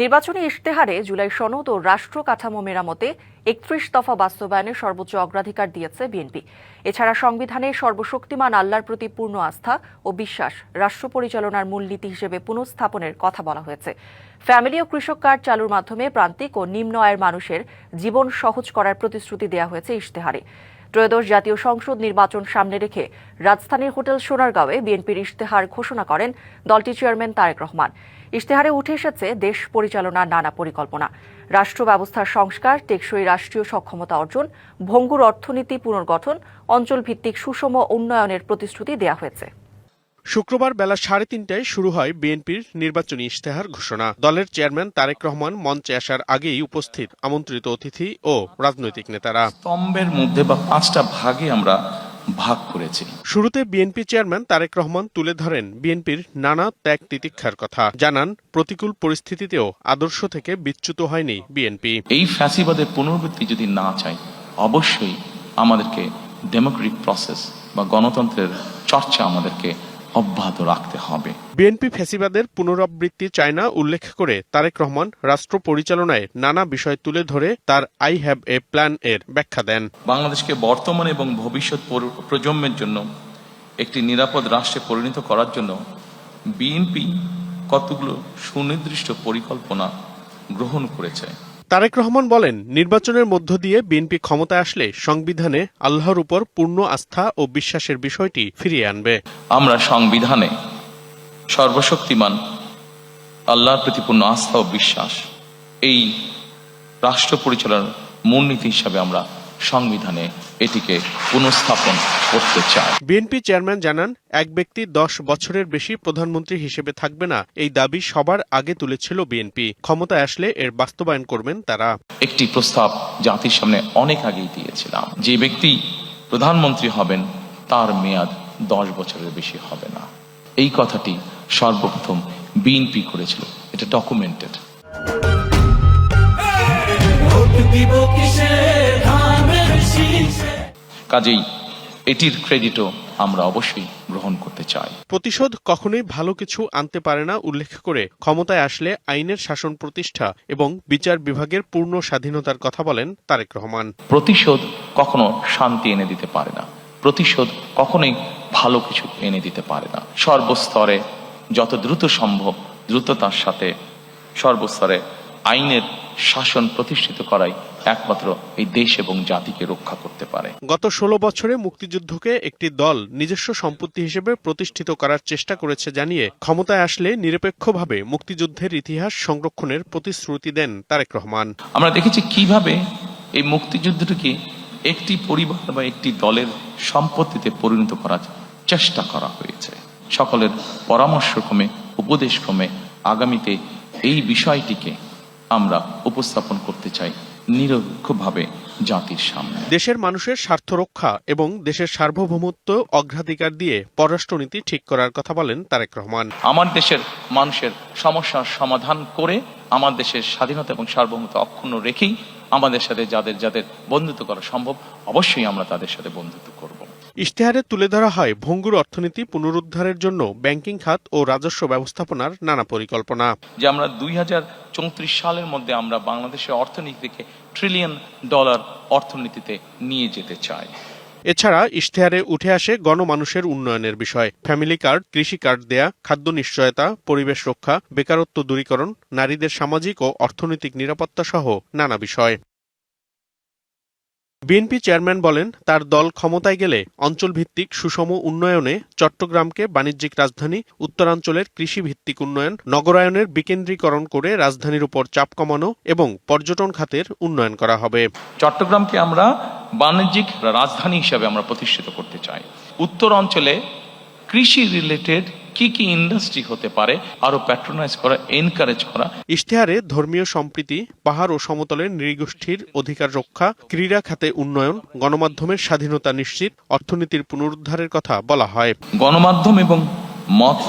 নির্বাচনী ইশতেহারে জুলাই সনদ ও রাষ্ট্র কাঠামো মেরামতে একত্রিশ দফা বাস্তবায়নে সর্বোচ্চ অগ্রাধিকার দিয়েছে বিএনপি। এছাড়া সংবিধানে সর্বশক্তিমান আল্লাহর প্রতি পূর্ণ আস্থা ও বিশ্বাস রাষ্ট্র পরিচালনার মূলনীতি হিসেবে পুনঃস্থাপনের কথা বলা হয়েছে। ফ্যামিলি ও কৃষক কার্ড চালুর মাধ্যমে প্রান্তিক ও নিম্ন আয়ের মানুষের জীবন সহজ করার প্রতিশ্রুতি দেওয়া হয়েছে ইশতেহারে। ত্রয়োদশ জাতীয় সংসদ নির্বাচন সামনে রেখে রাজধানীর হোটেল সোনারগাঁওয়ে বিএনপির ইশতেহার ঘোষণা করেন দলটির চেয়ারম্যান তারেক রহমান। ইশতেহারে উঠে এসেছে দেশ পরিচালনার নানা পরিকল্পনা। রাষ্ট্র ব্যবস্থার সংস্কার, টেকসই রাষ্ট্রীয় সক্ষমতা অর্জন, ভঙ্গুর অর্থনীতি পুনর্গঠন, অঞ্চলভিত্তিক সুষম উন্নয়নের প্রতিশ্রুতি দেওয়া হয়েছে। শুক্রবার বেলা সাড়ে তিনটায় শুরু হয় বিএনপির নির্বাচনী ইশতেহার ঘোষণা। দলের চেয়ারম্যান তারেক রহমান মঞ্চে আসার আগেই উপস্থিত আমন্ত্রিত অতিথি ও রাজনৈতিক নেতারা। স্তম্ভের মধ্যে বা পাঁচটা ভাগে আমরা ভাগ করেছি। শুরুতে বিএনপি চেয়ারম্যান তারেক রহমান তুলে ধরেন বিএনপির নানা ত্যাগ তিতিক্ষার কথা। জানান প্রতিকূল পরিস্থিতিতেও আদর্শ থেকে বিচ্যুত হয়নি বিএনপি। এই ফ্যাসিবাদের পুনরাবৃত্তি যদি না চাই অবশ্যই আমাদেরকে ডেমোক্রেটিক প্রসেস বা গণতন্ত্রের চর্চা আমাদেরকে অব্যাহত রাখতে হবে। বিএনপি ফ্যাসিবাদের পুনরাবৃত্তি চায় না উল্লেখ করে তারেক রহমান রাষ্ট্র পরিচালনায় নানা বিষয় তুলে ধরে তার আই হ্যাভ এ প্ল্যান এর ব্যাখ্যা দেন। বাংলাদেশকে বর্তমান এবং ভবিষ্যৎ প্রজন্মের জন্য একটি নিরাপদ রাষ্ট্রে পরিণত করার জন্য বিএনপি কতগুলো সুনির্দিষ্ট পরিকল্পনা গ্রহণ করেছে? তারেক রহমান বলেন, নির্বাচনের মধ্য দিয়ে বিএনপি ক্ষমতায় আসলে সংবিধানে আল্লাহর উপর পূর্ণ আস্থা ও বিশ্বাসের বিষয়টি ফিরিয়ে আনবে। আমরা সংবিধানে সর্বশক্তিমান, আল্লাহর প্রতি পূর্ণ আস্থা ও বিশ্বাস, এই রাষ্ট্র পরিচালনার মূলনীতি হিসাবে আমরা সংবিধানে এটিকে পুনঃস্থাপন করতে চাই বিএনপি চেয়ারম্যান জানান এক ব্যক্তি দশ বছরের বেশি প্রধানমন্ত্রী হিসেবে থাকবে না। এই দাবি সবার আগে তুলেছিল বিএনপি। ক্ষমতায় আসলে এর বাস্তবায়ন করবেন তারা। একটি প্রস্তাব জাতির সামনে অনেক আগেই দিয়েছিলাম। যে ব্যক্তি প্রধানমন্ত্রী হবেন তার মেয়াদ দশ বছরের বেশি হবে না। এই কথাটি সর্বপ্রথম বিএনপি করেছিল। এটা ডকুমেন্টেড দিব কিসে ধানের শীষে কাজেই এটির ক্রেডিটও আমরা অবশ্যই গ্রহণ করতে চাই। প্রতিশোধ কখনোই ভালো কিছু আনতে পারে না উল্লেখ করে ক্ষমতায় আসলে আইনের শাসন প্রতিষ্ঠা এবং বিচার বিভাগের পূর্ণ স্বাধীনতার কথা বলেন তারেক রহমান। প্রতিশোধ কখনো শান্তি এনে দিতে পারে না। প্রতিশোধ কখনোই ভালো কিছু এনে দিতে পারে না। সর্বস্তরে যত দ্রুত সম্ভব দ্রুততার সাথে সর্বস্তরে আইনের শাসন প্রতিষ্ঠিত করাই একমাত্র এই দেশ এবং জাতিকে রক্ষা করতে পারে। গত ষোলো বছরে মুক্তিযুদ্ধকে একটি দল নিজস্ব সম্পত্তি হিসেবে প্রতিষ্ঠিত করার চেষ্টা করেছে জানিয়ে ক্ষমতায় আসলে নিরপেক্ষভাবে মুক্তিযুদ্ধের ইতিহাস সংরক্ষণের প্রতিশ্রুতি দেন তারেক রহমান। আমরা দেখেছি কীভাবে এই মুক্তিযুদ্ধটিকে একটি পরিবার বা একটি দলের সম্পত্তিতে পরিণত করার চেষ্টা করা হয়েছে। সকলের পরামর্শক্রমে উপদেশক্রমে আগামীতে এই বিষয়টিকে আমরা উপস্থাপন করতে চাই নিরপেক্ষভাবে জাতির সামনে। দেশের মানুষের স্বার্থ রক্ষা এবং দেশের সার্বভৌমত্ব অগ্রাধিকার দিয়ে পররাষ্ট্রনীতি ঠিক করার কথা বলেন তারেক রহমান। আমার দেশের মানুষের সমস্যার সমাধান করে আমার দেশের স্বাধীনতা এবং সার্বভৌমত্ব অক্ষুণ্ণ রেখেই আমাদের সাথে যাদের যাদের বন্ধুত্ব করা সম্ভব অবশ্যই আমরা তাদের সাথে বন্ধুত্ব করব। ইশতেহারে তুলে ধরা হয় ভঙ্গুর অর্থনীতি পুনরুদ্ধারের জন্য ব্যাংকিং খাত ও রাজস্ব ব্যবস্থাপনার নানা পরিকল্পনা। যে আমরা দুই হাজার চৌত্রিশ সালের মধ্যে আমরা বাংলাদেশের অর্থনীতিকে ট্রিলিয়ন ডলার অর্থনীতিতে নিয়ে যেতে চাই। এছাড়া ইশতেহারে উঠে আসে গণমানুষের উন্নয়নের বিষয়। ফ্যামিলি কার্ড কৃষি কার্ড দেয়া খাদ্য নিশ্চয়তা পরিবেশ রক্ষা বেকারত্ব দূরীকরণ নারীদের সামাজিক ও অর্থনৈতিক নিরাপত্তা সহ নানা বিষয়। বিএনপি চেয়ারম্যান বলেন, তার দল ক্ষমতায় গেলে অঞ্চলভিত্তিক সুষম উন্নয়নে চট্টগ্রামকে বাণিজ্যিক রাজধানী, উত্তরাঞ্চলের কৃষিভিত্তিক উন্নয়ন, নগরায়নের বিকেন্দ্রীকরণ করে রাজধানীর উপর চাপ কমানো এবং পর্যটন খাতের উন্নয়ন করা হবে। চট্টগ্রামকে আমরা বাণিজ্যিক রাজধানী হিসাবে আমরা প্রতিষ্ঠিত করতে চাই। উত্তর অঞ্চলে কৃষি রিলেটেড কি কি ইন্ডাস্ট্রি হতে পারে আরও প্যাট্রোনাইজ করা এনকারেজ করা। ইশতেহারে ধর্মীয় সম্প্রীতি পাহাড় ও সমতলের নৃগোষ্ঠীর অধিকার রক্ষা ক্রীড়া খাতে উন্নয়ন গণমাধ্যমের স্বাধীনতা নিশ্চিত অর্থনীতির পুনরুদ্ধারের কথা বলা হয়। গণমাধ্যম এবং মত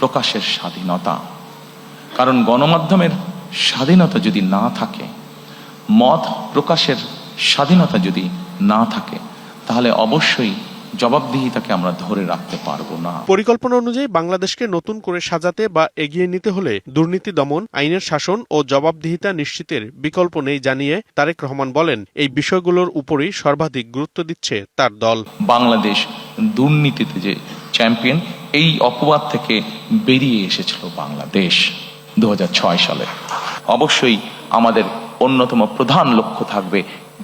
প্রকাশের স্বাধীনতা। কারণ গণমাধ্যমের স্বাধীনতা যদি না থাকে মত প্রকাশের স্বাধীনতা যদি না থাকে তাহলে অবশ্যই জবাবদিহিতাকে আমরা ধরে রাখতে পারব না। পরিকল্পনা অনুযায়ী বাংলাদেশকে নতুন করে সাজাতে বা এগিয়ে নিতে হলে দুর্নীতি দমন আইনের শাসন ও জবাবদিহিতা নিশ্চিতের বিকল্প নেই জানিয়ে তারেক রহমান বলেন এই বিষয়গুলোর উপরই সর্বাধিক গুরুত্ব দিচ্ছে তার দল। বাংলাদেশ দুর্নীতিতে যে চ্যাম্পিয়ন এই অপবাদ থেকে বেরিয়ে এসেছিল বাংলাদেশ দু হাজার ছয় সালে। অবশ্যই আমাদের অন্যতম প্রধান লক্ষ্য থাকবে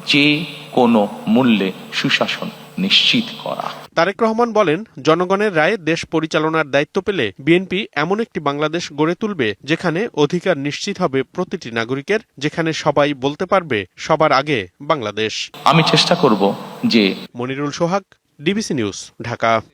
যে কোনো মূল্যে সুশাসন নিশ্চিত করা। তারেক রহমান বলেন জনগণের রায়ে দেশ পরিচালনার দায়িত্ব পেলে বিএনপি এমন একটি বাংলাদেশ গড়ে তুলবে যেখানে অধিকার নিশ্চিত হবে প্রতিটি নাগরিকের যেখানে সবাই বলতে পারবে সবার আগে বাংলাদেশ। আমি চেষ্টা করব যে মনিরুল সোহাগ ডিবিসি নিউজ ঢাকা।